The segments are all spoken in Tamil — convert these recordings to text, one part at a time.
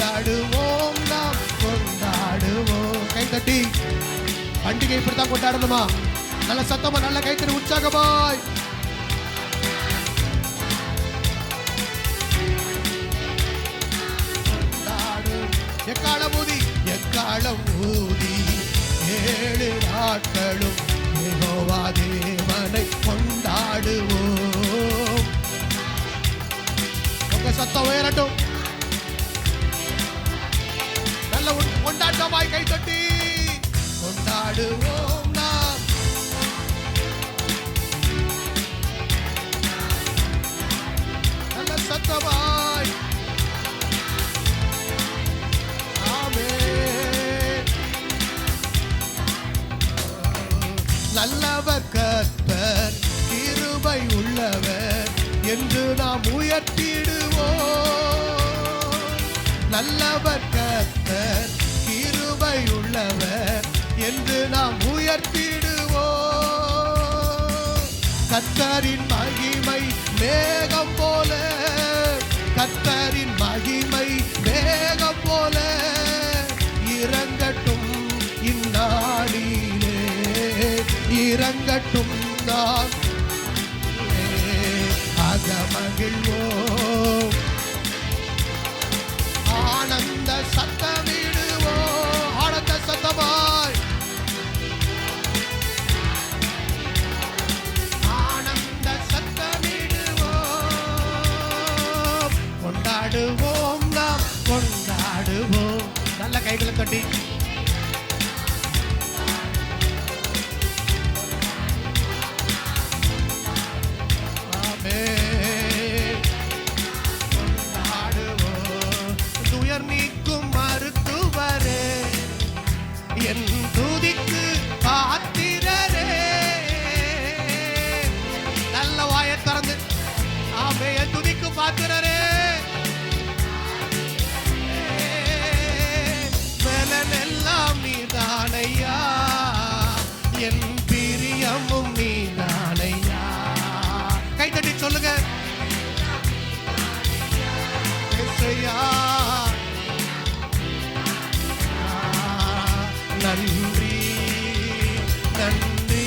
கொண்டாடுவோம் நாம் கொண்டாடுவோம். கை தட்டி. பண்டிகை இப்படித்தான் கொண்டாடணுமா? நல்ல சத்தமா நல்ல கைத்தறி உற்சாகமாய். எக்காலம் ஊதி எக்காலம் ஊதி ஏழு நாட்களும் யெகோவா தேவனை கொண்டாடுவோம். உங்க சத்தம் உயரட்டும். கொண்டாடுவோம் நாம் நல்ல சத்தமாய் நல்லவர் கர்த்தர் கிருபை உள்ளவர் என்று நாம் உயர்த்திடுவோம். நல்லவர் கர்த்தர் கிருபை உள்ளவர் என்று நாம் உயர்த்திடுவோம். கத்தரின் மகிமை மேகம் போல கத்தரின் மகிமை மேகம் போல இறங்கட்டும் இந்நாளிலே இறங்கட்டும் நான். அகமகிழ்வோம். ஆனந்த சத்தமே கொண்டாடுவோம் நாம் கொண்டாடுவோம். நல்ல கைகளை கட்டி. கொண்டாடுவோம். துயர் நீக்கும் மருத்துவரே. என் சொல்லுங்க. நன்றி நன்றி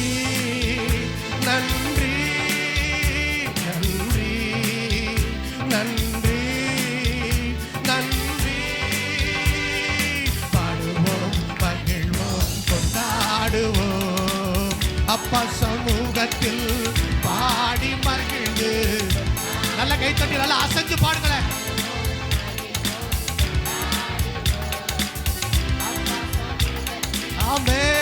நன்றி நன்றி நன்றி நன்றி. பாடுவோம் பகிழ்வோம் கொண்டாடுவோம். அப்பா நல்ல கைத்தட்டி நல்லா அசைஞ்சு பாடுங்களேன் ஆமென்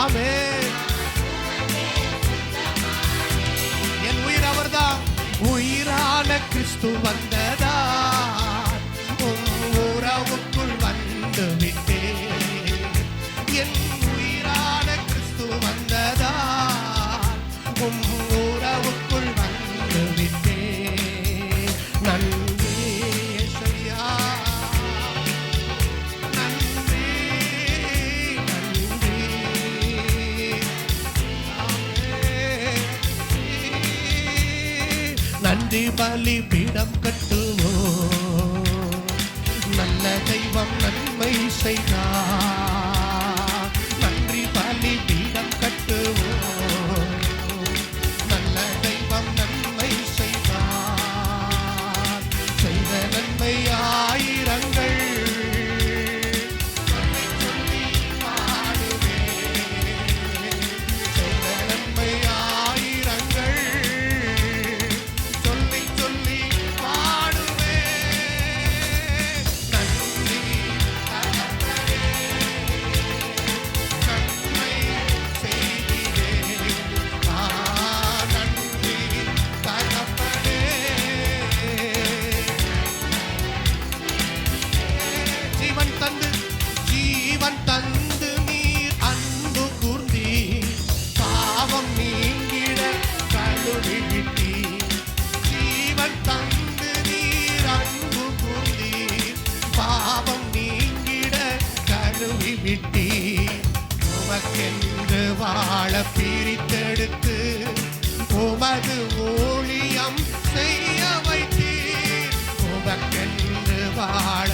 ஆமென் என் உயிர் அவர்தான் உயிரான கிறிஸ்து வந்ததா நன்றி பலி பீடம் கட்டுவோம். நல்ல தெய்வம் நன்மை செய்தார் உமது ஊழியம் செய்ய வைத்தீர் உமக்கென்று வாழ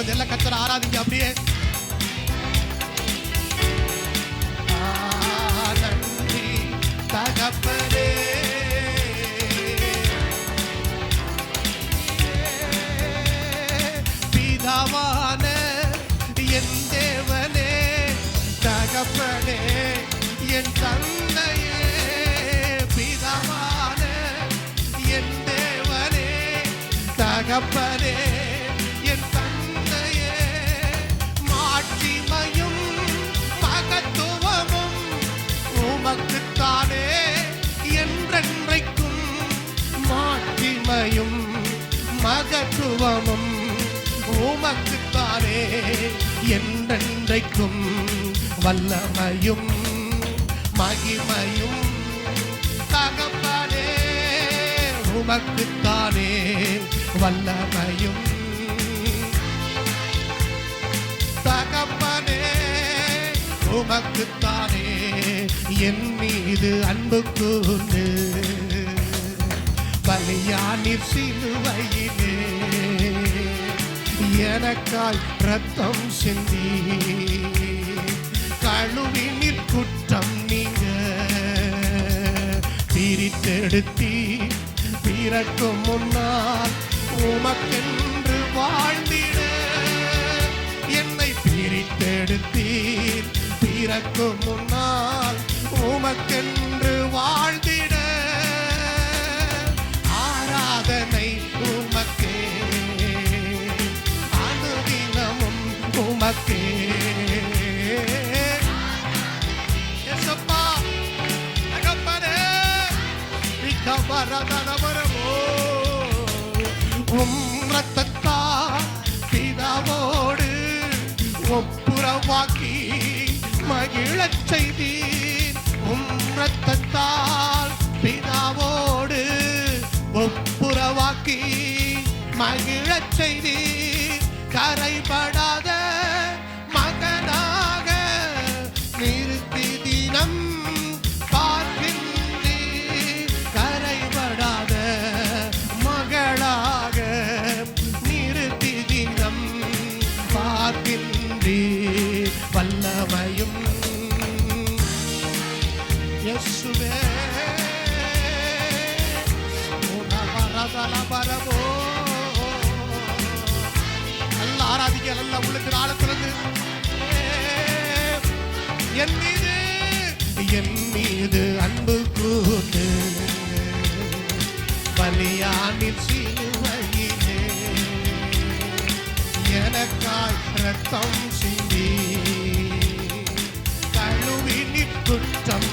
இருக்கிறது எல்லாம் கத்தர ஆராதிங்க அப்படியே. ஆ, நன்றி தகப்பனே. பிதாவான என் தேவனே தகப்பனே என் தந்தையே. பிதாவான என் தேவனே என்றென்றைக்கும் வல்லமையும் மகிமையும். தகப்பனே உமக்குத்தானே வல்லமையும். தகப்பனே உமக்குத்தானே என் மீது அன்பு கூர்ந்து பலியானிற் சிலுவையிலே. எனக்காய் ரத்தம் சிந்தி. கழுவினிற் குற்றம் நீங்க. பிரித்தெடுத்தி பிறக்கும் முன்னால் உமக்கென்று வாழ்ந்திட. என்னை பிரித்தெடுத்தீர் பிறக்கும் முன்னால் உமக்கென்று வாழ்ந்திட. உமக்கே எசப்பா உம் ரத்தத்தா பிதாவோடு ஒப்புரவாக்கி மகிழச் செய்தீர் உம் ரத்தத்தால் பிதாவோடு ஒப்புரவாக்கி மகிழச் செய்தீர். கரைபடாத என் மீது என் மீது அன்பு கூட்டு பலியானின் சிலுவையிலே எனக்காய் ரத்தம் சிந்தி. கழுவி குற்றம்